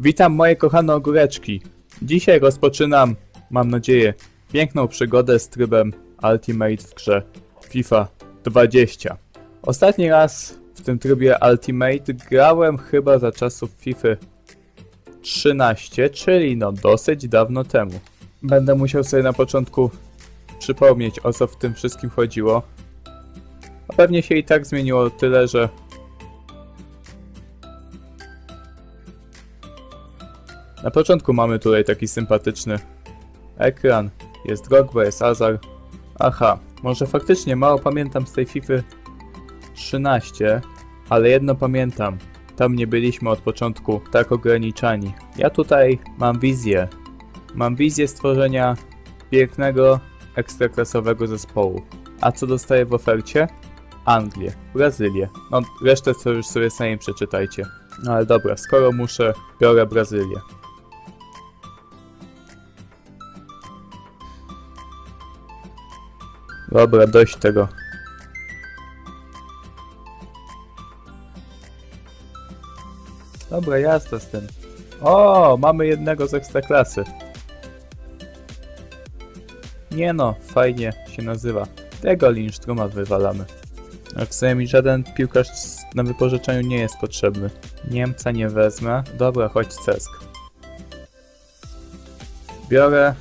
Witam moje kochane ogóreczki. Dzisiaj rozpoczynam, mam nadzieję, piękną przygodę z trybem Ultimate w grze FIFA 20. Ostatni raz w tym trybie Ultimate grałem chyba za czasów FIFA 13, czyli no dosyć dawno temu. Będę musiał sobie na początku przypomnieć o co w tym wszystkim chodziło. A pewnie się i tak zmieniło tyle, że Na początku mamy tutaj taki sympatyczny ekran. Jest Drogba, jest Azar. Aha, może faktycznie mało pamiętam z tej FIFA 13, ale jedno pamiętam. Tam nie byliśmy od początku tak ograniczani. Ja tutaj mam wizję. Mam wizję stworzenia pięknego, ekstraklasowego zespołu. A co dostaję w ofercie? Anglię, Brazylię. No, resztę co już sobie sami przeczytajcie. No ale dobra, skoro muszę, biorę Brazylię. Dobra, dość tego. Dobra, jazda z tym. O, mamy jednego z ekstraklasy. Nie no, fajnie się nazywa. Tego Lindströma wywalamy. W sumie mi żaden piłkarz na wypożyczeniu nie jest potrzebny. Niemca nie wezmę. Dobra, chodź Cesk. Biorę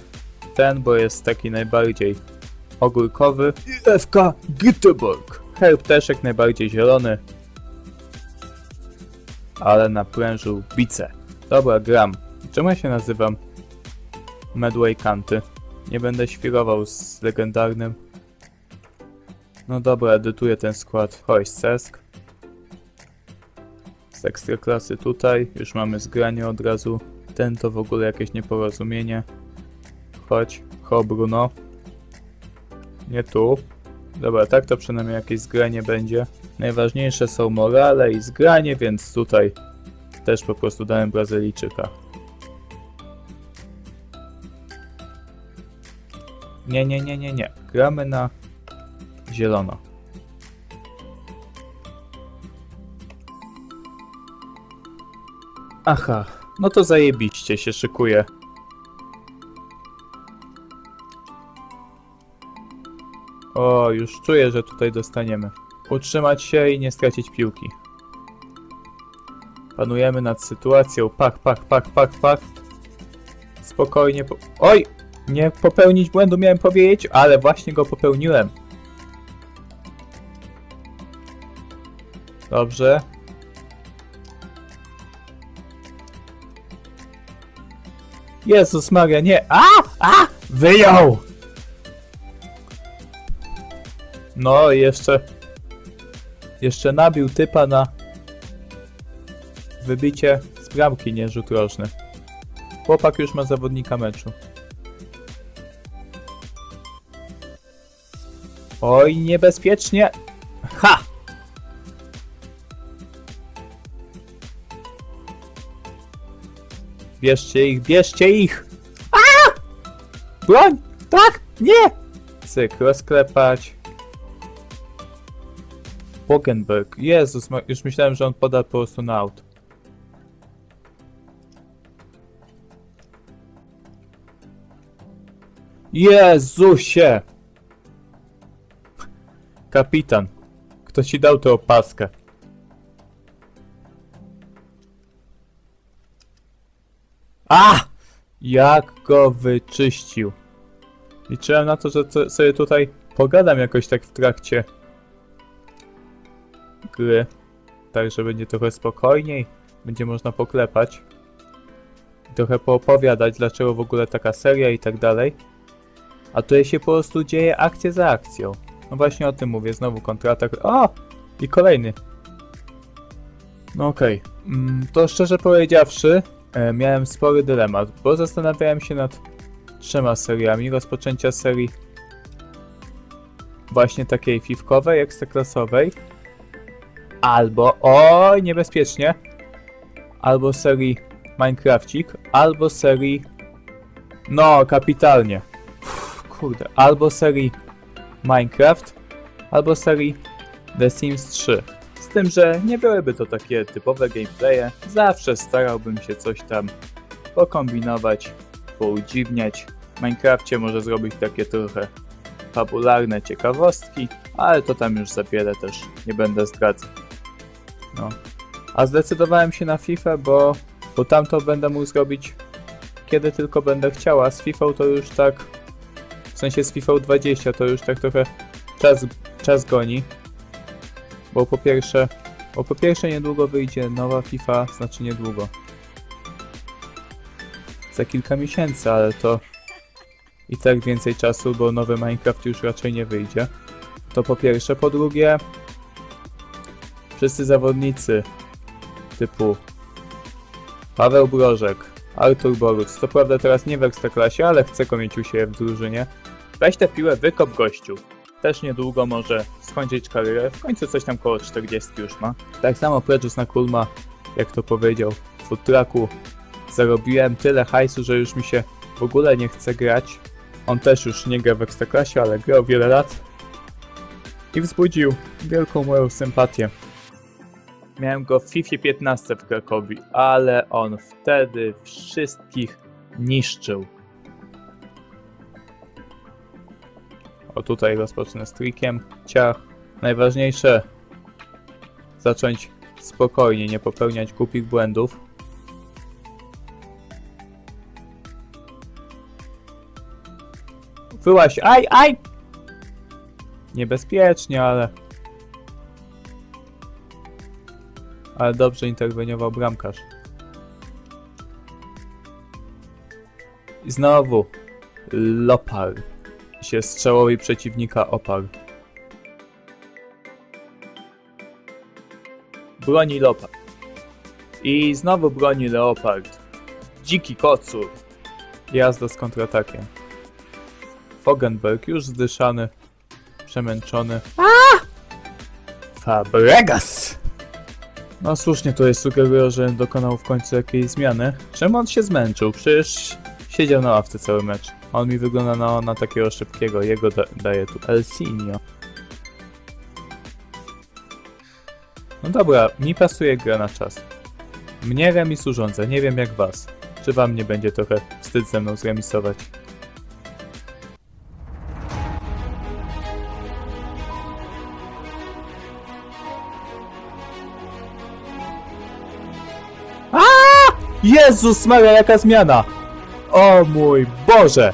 ten, bo jest taki najbardziej ogórkowy. FK Göteborg. Herb też jak najbardziej zielony. Ale naprężył bice. Dobra, gram. Czemu ja się nazywam Medway Kanty? Nie będę świrował z legendarnym. No dobra, edytuję ten skład. Chodź, Cesk. Z ekstraklasy tutaj. Już mamy zgranie od razu. Ten to w ogóle jakieś nieporozumienie. Chodź, ho Bruno. Nie tu. Dobra, tak to przynajmniej jakieś zgranie będzie. Najważniejsze są morale i zgranie, więc tutaj też po prostu dałem Brazylijczyka. Nie, nie, nie, nie, nie. Gramy na zielono. Aha, no to zajebiście się szykuje. O, już czuję, że tutaj dostaniemy. Utrzymać się i nie stracić piłki. Panujemy nad sytuacją. Pak, pak, pak, pak, pak. Spokojnie. Po... Oj! Nie popełnić błędu miałem powiedzieć, ale właśnie go popełniłem. Dobrze. Jezus Maria, nie! A! A! Wyjął! No i jeszcze... Jeszcze nabił typa na... Wybicie z bramki, nie rzut rożny. Chłopak już ma zawodnika meczu. Oj, niebezpiecznie! Ha! Bierzcie ich, bierzcie ich! A! Broń! Tak! Nie! Cyk, rozklepać. Bogenberg. Jezus, już myślałem, że on poda po prostu na aut. Jezusie! Kapitan, kto ci dał tę opaskę? A! Jak go wyczyścił. Liczyłem na to, że sobie tutaj pogadam jakoś tak w trakcie gry. Tak, że będzie trochę spokojniej. Będzie można poklepać. Trochę poopowiadać, dlaczego w ogóle taka seria i tak dalej. A tutaj się po prostu dzieje akcja za akcją. No właśnie o tym mówię, znowu kontratak. O! I kolejny. No okej. Mm, To szczerze powiedziawszy, e, miałem spory dylemat, bo zastanawiałem się nad trzema seriami. Rozpoczęcia serii właśnie takiej fifkowej, ekstraklasowej. Albo, oj, niebezpiecznie. Albo serii Minecrafcik, albo serii... No, kapitalnie. Uff, kurde, albo serii Minecraft, albo serii The Sims 3. Z tym, że nie byłyby to takie typowe gameplaye, zawsze starałbym się coś tam pokombinować, poudziwniać. W Minecrafcie może zrobić takie trochę fabularne ciekawostki, ale to tam już za wiele też nie będę zdradzał. No. A zdecydowałem się na FIFA, bo, bo tam to będę mógł zrobić kiedy tylko będę chciał, a z FIFA to już tak, w sensie z FIFA 20 to już tak trochę czas, czas goni. Bo po pierwsze, bo po pierwsze niedługo wyjdzie nowa FIFA, znaczy niedługo. Za kilka miesięcy, ale to i tak więcej czasu, bo nowy Minecraft już raczej nie wyjdzie. To po pierwsze. Po drugie, wszyscy zawodnicy typu Paweł Brożek, Artur Boruc, co prawda teraz nie w Ekstraklasie, ale chce siebie w drużynie. Weź tę piłę, wykop gościu. Też niedługo może skończyć karierę, w końcu coś tam koło 40 już ma. Tak samo Predus na Kulma, jak to powiedział, w food trucku zarobiłem tyle hajsu, że już mi się w ogóle nie chce grać. On też już nie gra w Ekstraklasie, ale grał wiele lat i wzbudził wielką moją sympatię. Miałem go w FIFA 15 w Krakowie, ale on wtedy wszystkich niszczył. O tutaj rozpocznę z trikiem. Ciach. Najważniejsze zacząć spokojnie, nie popełniać głupich błędów. Wyłaś, aj, aj! Niebezpiecznie, ale ale dobrze interweniował bramkarz. I znowu Lopar się strzałowi przeciwnika oparł. Broni Lopar. I znowu broni Leopard. Dziki kocur. Jazda z kontratakiem. Fogenberg już zdyszany, przemęczony. Fabregas! No słusznie tutaj sugeruję, że dokonał w końcu jakiejś zmiany. Czemu on się zmęczył? Przecież siedział na ławce cały mecz. On mi wygląda na, na takiego szybkiego, jego da, daje tu Elsinio. No dobra, mi pasuje gra na czas. Mnie remis urządza, nie wiem jak was. Czy wam nie będzie trochę wstyd ze mną zremisować? Jezus Maria, jaka zmiana! O mój Boże!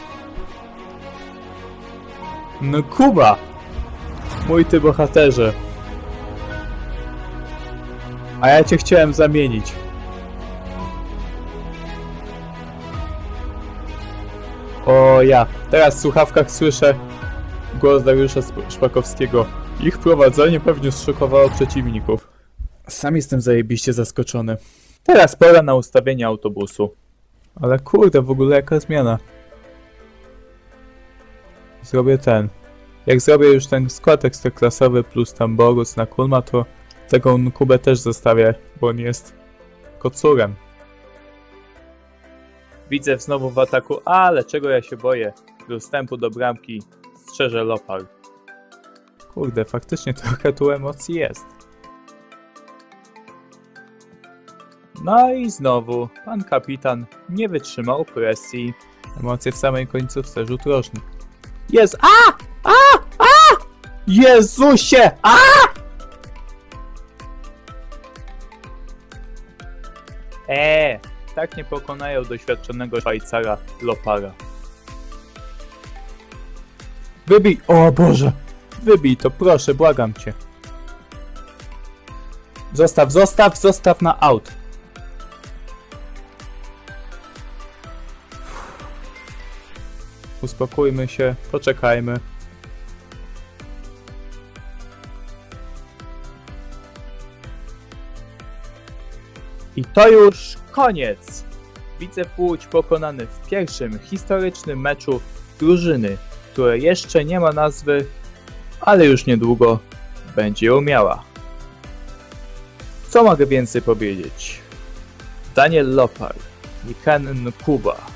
No Kuba! Mój ty bohaterze. A ja cię chciałem zamienić. O ja, teraz w słuchawkach słyszę głos Dariusza Szpakowskiego. Ich prowadzenie pewnie zszokowało przeciwników. Sam jestem zajebiście zaskoczony. Teraz pora na ustawienie autobusu. Ale kurde, w ogóle jaka zmiana. Zrobię ten. Jak zrobię już ten skład ekstraklasowy plus tam Borus na Kulma, to tego Kubę też zostawię, bo on jest kocurem. Widzę znowu w ataku, ale czego ja się boję? Dostępu do bramki strzeże Lopar. Kurde, faktycznie trochę tu emocji jest. No i znowu, pan kapitan nie wytrzymał presji. Emocje w samej końcówce, rzut rożny. Jest, a! A! A! Jezusie! A! Eee, tak nie pokonają doświadczonego Szwajcara Lopara. Wybij, o Boże! Wybij to, proszę, błagam cię. Zostaw, zostaw, zostaw na aut. Uspokójmy się, poczekajmy. I to już koniec! Widzę Łódź pokonany w pierwszym historycznym meczu drużyny, która jeszcze nie ma nazwy, ale już niedługo będzie ją miała. Co mogę więcej powiedzieć? Daniel Lopar i Ken Nkuba.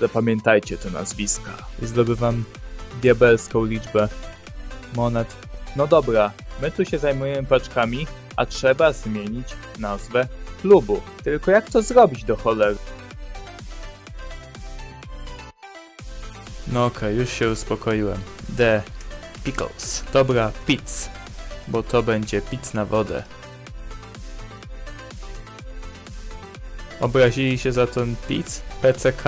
Zapamiętajcie te nazwiska. I zdobywam diabelską liczbę monet. No dobra, My tu się zajmujemy paczkami, a trzeba zmienić nazwę klubu. Tylko jak to zrobić do cholery? No okej, już się uspokoiłem. The Pickles. Dobra, pizz. Bo to będzie pizz na wodę. Obrazili się za ten pizz? PCK.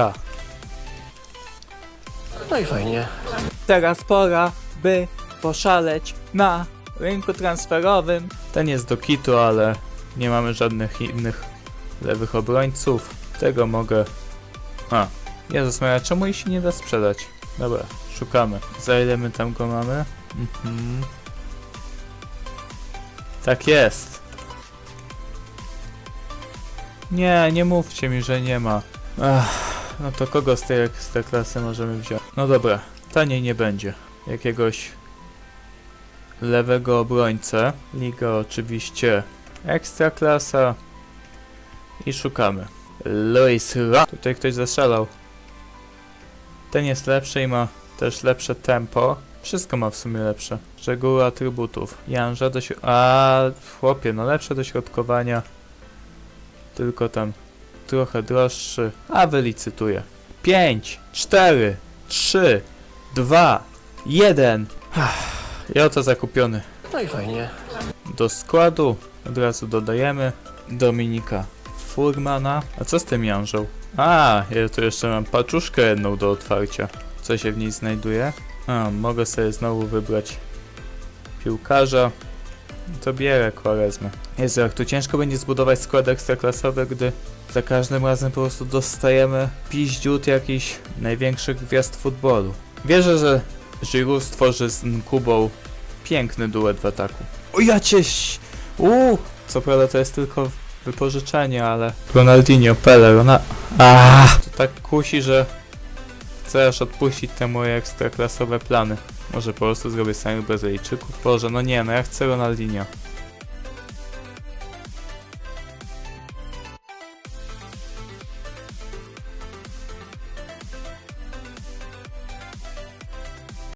No i fajnie. Teraz pora, by poszaleć na rynku transferowym. Ten jest do kitu, ale nie mamy żadnych innych lewych obrońców. Tego mogę... A, Jezus Maria, czemu jej się nie da sprzedać? Dobra, szukamy. Za ile my tam go mamy? Mhm. Tak jest. Nie, nie mówcie mi, że nie ma. Ach, no to kogo z tej, z tej klasy możemy wziąć? No dobra, taniej nie będzie. Jakiegoś lewego obrońcę. Liga oczywiście ekstra klasa. I szukamy. Luis Ra. Tutaj ktoś zastrzelał. Ten jest lepszy i ma też lepsze tempo. Wszystko ma w sumie lepsze. Szczegóły atrybutów. Janża do A chłopie, no lepsze do środkowania. Tylko tam trochę droższy. A wylicytuję. 5, 4, 3, 2, 1. I oto zakupiony. No i fajnie. Do składu od razu dodajemy Dominika Furmana. A co z tym Janżą? A, ja tu jeszcze mam paczuszkę jedną do otwarcia. Co się w niej znajduje? A, mogę sobie znowu wybrać piłkarza. To bierę Quaresmę. Jezu, jak tu ciężko będzie zbudować skład ekstraklasowy, gdy za każdym razem po prostu dostajemy piździut jakichś największych gwiazd futbolu. Wierzę, że Giroud stworzy z Nkubą piękny duet w ataku. O ja cieś! Uuu! Co prawda to jest tylko wypożyczenie, ale... Ronaldinho, Pele, Ronaldo... To tak kusi, że chcę aż odpuścić te moje ekstraklasowe plany. Może po prostu zrobię samych Brazylijczyków? Boże, no nie, no ja chcę Ronaldinho.